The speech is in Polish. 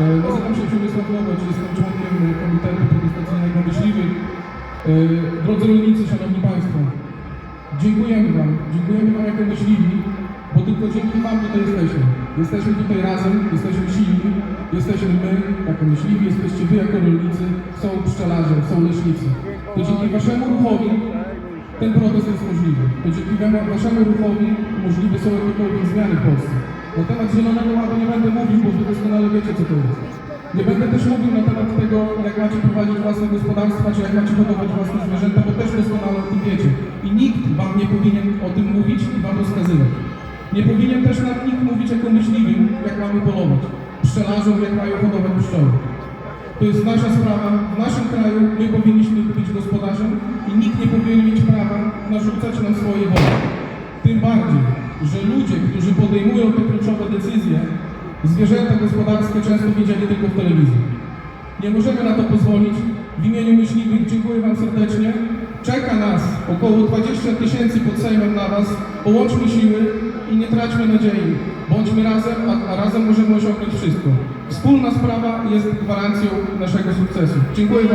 E, Nazywam się Przemysław Nowacz, jestem członkiem Komitetu Protestacyjnego Myśliwych. E, Drodzy rolnicy, Szanowni Państwo, dziękujemy Wam, dziękujemy Wam jako myśliwi, bo tylko dzięki Wam tutaj jesteśmy. Jesteśmy tutaj razem, jesteśmy silni, jesteśmy my jako myśliwi, jesteście Wy jako rolnicy, są pszczelarze, są leśnicy. To dzięki Waszemu ruchowi ten protest jest możliwy. To dzięki Waszemu ruchowi możliwe są jakiekolwiek zmiany w Polsce. Na temat Zielonego Ładu nie będę mówił, bo Wy doskonale wiecie, co to jest. Nie będę też mówił na temat tego, jak macie prowadzić własne gospodarstwa, czy jak macie hodować własne zwierzęta, bo też doskonale o tym wiecie. I nikt Wam nie powinien o tym mówić i Wam rozkazywać. Nie powinien też nam nikt mówić jako myśliwym, jak mamy polować. Pszczelarzom, jak mają hodować pszczoły. To jest nasza sprawa. W naszym kraju my powinniśmy być gospodarzem i nikt nie powinien mieć prawa narzucać nam swoje woli. Tym bardziej, że ludzie, którzy podejmują te kluczowe decyzje, zwierzęta gospodarskie często widzieli tylko w telewizji. Nie możemy na to pozwolić. W imieniu myśliwych dziękuję Wam serdecznie. Czeka nas około 20 tysięcy pod Sejmem na Was. Połączmy siły i nie traćmy nadziei. Bądźmy razem, a, a razem możemy osiągnąć wszystko. Wspólna sprawa jest gwarancją naszego sukcesu. Dziękuję Wam.